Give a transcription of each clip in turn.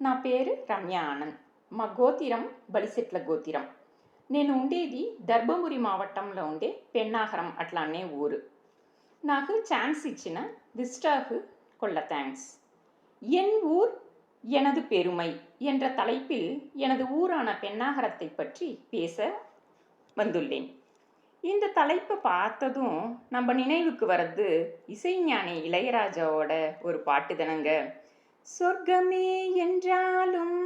నా పేరు రమ్య ఆనంద్ మా గోతిరం బలిసెట్ల గోతిరం నేను ఉండేది ధర్మపురి మావట్టంలో ఉండే పెన్నాహరం అట్లానే ఊరు నాకు ఛాన్స్ ఇచ్చిన விஸ்டாகு கொள்ள தேங்க்ஸ் என் ஊர் எனது பெருமை என்ற தலைப்பில் எனது ஊரான பெண்ணாகரத்தை பற்றி பேச வந்துள்ளேன் இந்த தலைப்பை பார்த்ததும் நம்ம நினைவுக்கு வர்றது இசைஞானி இளையராஜாவோட ஒரு பாட்டு தானங்க சொர்க்கமே என்றாலும்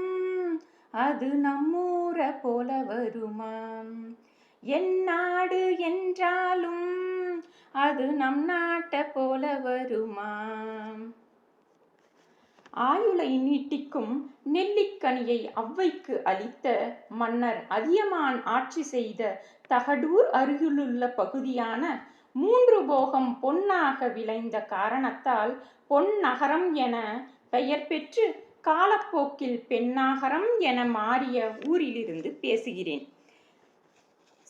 அது நம்மூர போல வருமாம் என் நாடு என்றாலும் அது நம் நாட்டை போல வருமாம் ஆயுளை நீட்டிக்கும் நெல்லிக்கனியை அவ்வைக்கு அளித்த மன்னர் அதியமான் ஆட்சி செய்த தகடூர் அருகிலுள்ள பகுதியான மூன்று போகம் பொன்னாக விளைந்த காரணத்தால் பொன்னகரம் என பெயர் பெற்று காலப்போக்கில் பெண்ணாகரம் என மாறிய ஊரிலிருந்து பேசுகிறேன்.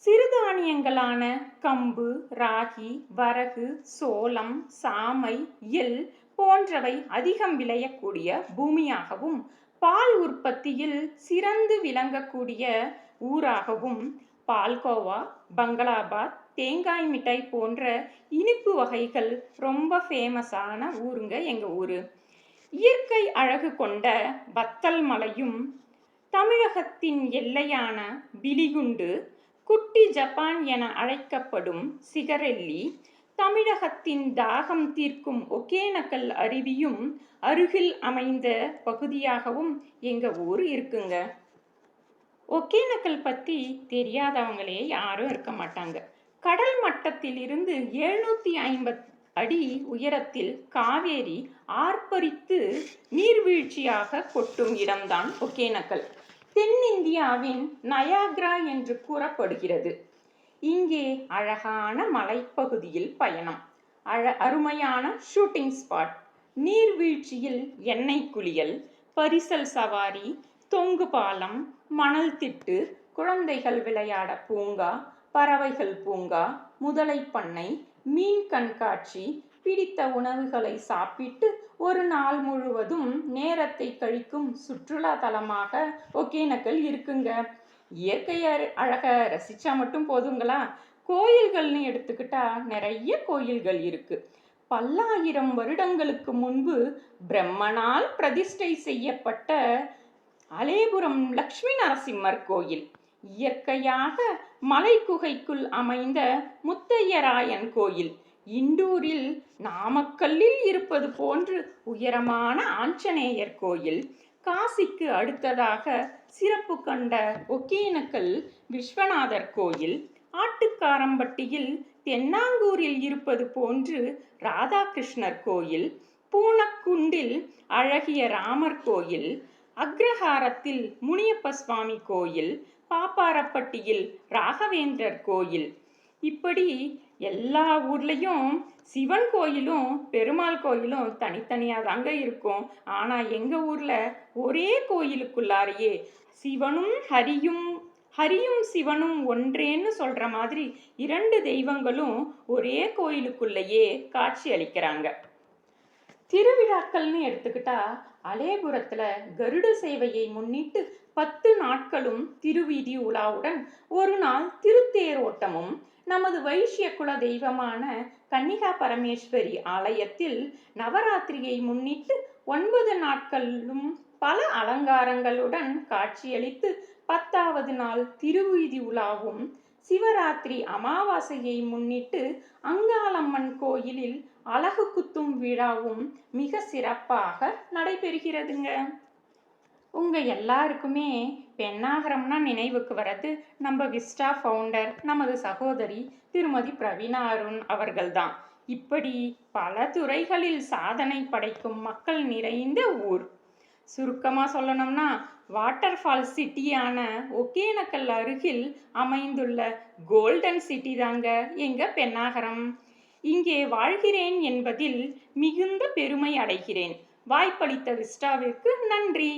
சிறுதானியங்களான கம்பு ராகி வரகு சோளம் சாமை எல் போன்றவை அதிகம் விளையக்கூடிய பூமியாகவும் பால் உற்பத்தியில் சிறந்து விளங்கக்கூடிய ஊராகவும் பால்கோவா பங்களாபாத் தேங்காய் மிட்டாய் போன்ற இனிப்பு வகைகள் ரொம்ப ஃபேமஸான ஊருங்க எங்கள் ஊர். இயற்கை அழகு கொண்ட வத்தல் மலையும் தமிழகத்தின் எல்லையான பிலிகுண்டு குட்டி ஜப்பான் என அழைக்கப்படும் சிகரெல்லி தமிழகத்தின் தாகம் தீர்க்கும் ஒகேனக்கல் அருவியும் அருகில் அமைந்த பகுதியாகவும் எங்கள் ஊர் இருக்குங்க. ஒகேனக்கல் பற்றி தெரியாதவங்களே யாரும் இருக்க மாட்டாங்க. கடல் மட்டத்தில் இருந்து எழுநூற்றி ஐம்பத் அடி உயரத்தில் காவேரி ஆர்ப்பரித்து நீர்வீழ்ச்சியாக கொட்டும் இடம்தான் ஒகேனக்கல். தென்னிந்தியாவின் நயாக்ரா என்று கூறப்படுகிறது. இங்கே அழகான மலைப்பகுதியில் பயணம். அழ அருமையான ஷூட்டிங் ஸ்பாட். நீர்வீழ்ச்சியில் எண்ணெய் குளியல் பரிசல் சவாரி தொங்கு பாலம் மணல் திட்டு குழந்தைகள் விளையாட பூங்கா பறவைகள் பூங்கா முதலை பண்ணை மீன் கண்காட்சி பிடித்த உணவுகளை சாப்பிட்டு ஒரு நாள் முழுவதும் நேரத்தை கழிக்கும் சுற்றுலா தலமாக ஒகேனக்கல் இருக்குங்க. இயற்கை அழ- அழக ரசிச்சா மட்டும் போதுங்களா? கோயில்கள்னு எடுத்துக்கிட்டா நிறைய கோயில்கள் இருக்கு. பல்லாயிரம் வருடங்களுக்கு முன்பு பிரம்மனால் பிரதிஷ்டை செய்யப்பட்ட அலேபுரம் லக்ஷ்மி நரசிம்மர் கோயில். இயற்கையாக மலைக்குகைக்குள் அமைந்த முத்தையராயன் கோயில். இண்டூரில் நாமக்கல்லில் இருப்பது போன்று உயரமான ஆஞ்சநேயர் கோயில். காசிக்கு அடுத்ததாக சிறப்பு கண்ட ஒகேனக்கல் விஸ்வநாதர் கோயில். ஆட்டுக்காரம்பட்டியில் தென்னாங்கூரில் இருப்பது போன்று ராதாகிருஷ்ணர் கோயில். பூனக்குண்டில் அழகிய ராமர் கோயில். அக்ரஹாரத்தில் முனியப்ப சுவாமி கோயில். பாப்பாரப்பட்டியில் ராகவேந்திரர் கோயில். இப்படி எல்லா ஊர்லேயும் சிவன் கோயிலும் பெருமாள் கோயிலும் தனித்தனியாக தாங்க இருக்கும். ஆனால் எங்கள் ஊரில் ஒரே கோயிலுக்குள்ளாரையே சிவனும் ஹரியும் ஹரியும் சிவனும் ஒன்றேன்னு சொல்கிற மாதிரி இரண்டு தெய்வங்களும் ஒரே கோயிலுக்குள்ளேயே காட்சி அளிக்கிறாங்க. திருவிழாக்கள்னு எடுத்துக்கிட்டா அலேபுரத்தில் கருட சேவையை முன்னிட்டு பத்து நாட்களும் திருவீதி உலாவுடன் ஒரு நாள் திருத்தேரோட்டமும் நமது வைஷ்ய குல தெய்வமான கன்னிகா பரமேஸ்வரி ஆலயத்தில் நவராத்திரியை முன்னிட்டு ஒன்பது நாட்களும் பல அலங்காரங்களுடன் காட்சியளித்து பத்தாவது நாள் திருவீதி உலாவும் சிவராத்திரி அமாவாசையை முன்னிட்டு அங்காளம்மன் கோயிலில் அழகு குத்தும் விழாவும் மிக சிறப்பாக நடைபெறுகிறதுங்க. உங்கள் எல்லாருக்குமே பெண்ணாகரம்னா நினைவுக்கு வர்றது நம்ம விஸ்டா ஃபவுண்டர் நமது சகோதரி திருமதி பிரவீனா அருண் அவர்கள்தான். இப்படி பல துறைகளில் சாதனை படைக்கும் மக்கள் நிறைந்த ஊர். சுருக்கமாக சொல்லணும்னா வாட்டர் ஃபால் சிட்டியான ஒகேனக்கல் அருகில் அமைந்துள்ள கோல்டன் சிட்டி தாங்க எங்கள் பெண்ணாகரம். இங்கே வாழ்கிறேன் என்பதில் மிகுந்த பெருமை அடைகிறேன். வாய்ப்பளித்த விஸ்டாவிற்கு நன்றி.